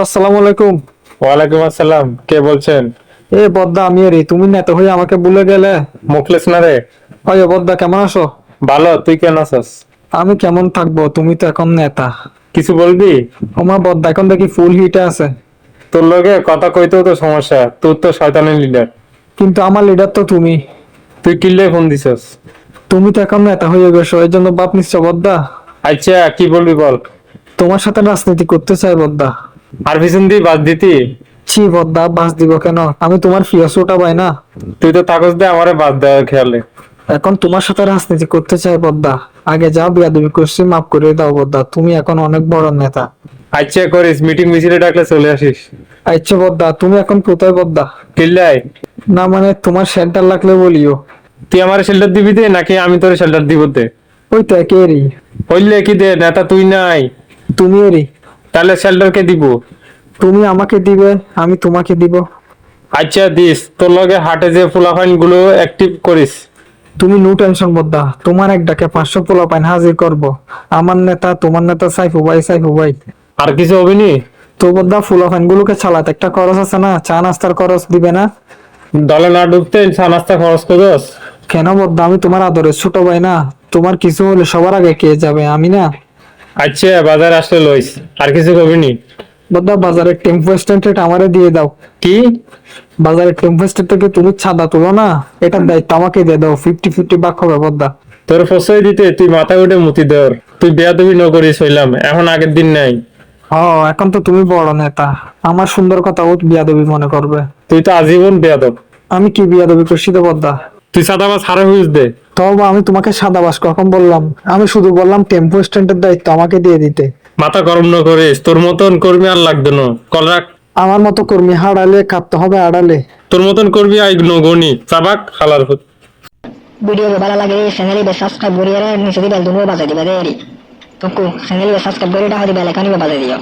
আসসালামু আলাইকুম। ওয়ালাইকুম আসসালাম কে বলছেন? এ বদ্দা আমি রে তুমি নেতা হয়ে আমাকে ভুলে গেলে। মুখলেস না রে। অয় বদ্দা কেমন আছো? ভালো তুই কেন আছিস? আমি কেমন থাকব তুমি তো এখন নেতা। কিছু বলবি? আমার বদ্দা এখন দেখি ফুল হিটে আছে। তোর লগে কথা কইতেও তো সমস্যা তোর তো শয়তানের লিডার কিন্তু আমার লিডার তো তুমি। তুই কিল্লে ফোন দিছস? তুমি তো এখন নেতা হয়ে গেছো এই জন্য বাপ নিশ্চয় বদ্দা। আচ্ছা কি বলবি বল? তোমার সাথে রাজনীতি করতে চাই বদ্দা। আর পিছন দিয়ে বাদ দিতি। ছি বদ্দা বাস দিব কেন? আমি তোমার ফিয়াস ওটাবাই না। তুই তো থাকস দে আমারে বাদ দেওয়ার খেয়ালে এখন তোমার সাথে রাজনীতি করতে চাই বদ্দা। আগে যাও বিয়া তুমি করছি মাফ করে দাও বদ্দা। তুমি এখন অনেক বড় নেতা। আচ্ছা করিস মিটিং মিছিলে ডাকলে চলে আসিস। আচ্ছা বদ্দা তুমি এখন কোথায় বদ্দা? কিল্লাই না মানে তোমার সেন্টার লাগলে বলিও। তুই আমার শেল্টার দিবি দে নাকি আমি তোর শেল্টার দিব দে? ওই তো একেরই হইলে কি দে নেতা তুই নাই। তুমি এরই তাহলে শেল্টার কে দিব। তুমি আমাকে দিবে আমি তোমাকে দিব। আচ্ছা দিস। তোর লগে হাটে যে ফুলাফাইনগুলো অ্যাক্টিভ করিস। তুমি নো টেনশন বদ্দা তোমার এক ডাকে পাঁচশো পোলা পাইন হাজির করব। আমার নেতা তোমার নেতা সাইফু ভাই সাইফু ভাই। আর কিছু হবে নি? তো বদ্দা ফুলা ফাইন গুলোকে চালাতে। একটা খরচ আছে না চা নাস্তার খরচ দিবে না। দলে না ঢুকতে চা নাস্তা খরচ করস? কেন বদ্দা আমি তোমার আদরের ছোট ভাই না। তোমার কিছু হলে সবার আগে কে যাবে আমি না? আচ্ছা বাজার আসলে লইস। আর কিছু বাজারের টেম্পো আমারে দিয়ে দাও। কি? বাজারের টেম্পো স্ট্যান্ড থেকে তুমি ছাদা তুলো না? এটার দায়িত্ব আমাকে দিয়ে দাও। ফিফটি ফিফটি বাক হবে বদ্দা তোর ফসই দিতে তুই মাথা উঠে মুতি দেওর। তুই বেয়া তুমি নকরিস হইলাম। এখন আগের দিন নাই। হ এখন তো তুমি বড় নেতা। আমার সুন্দর কথা ও বিয়াদবি মনে করবে। তুই তো আজীবন বেয়াদব। আমি কি বিয়াদবি করছি তো বদ্দা? তুই সাদা মাছ হারে হুইস দে। তবে আমি তোমাকে সাদা বাস কখন বললাম? আমি শুধু বললাম টেম্পো স্ট্যান্ডের দায়িত্ব আমাকে দিয়ে দিতে। মাথা গরম ন করিস তোর মতন কর্মী আর লাগবে না। কল রাখ। আমার মতো কর্মী হারালে কাঁপতে হবে আড়ালে। তোর মতন কর্মী আই নগনি চাবাক খালার ফুট ভিডিও ভালো লাগে চ্যানেলে সাবস্ক্রাইব করিয়ে নিচে দিবে দুনো বাজাই দিবে দেরি। তো চ্যানেলে সাবস্ক্রাইব করে টাকা দিবে লেখানি বাজাই দিও।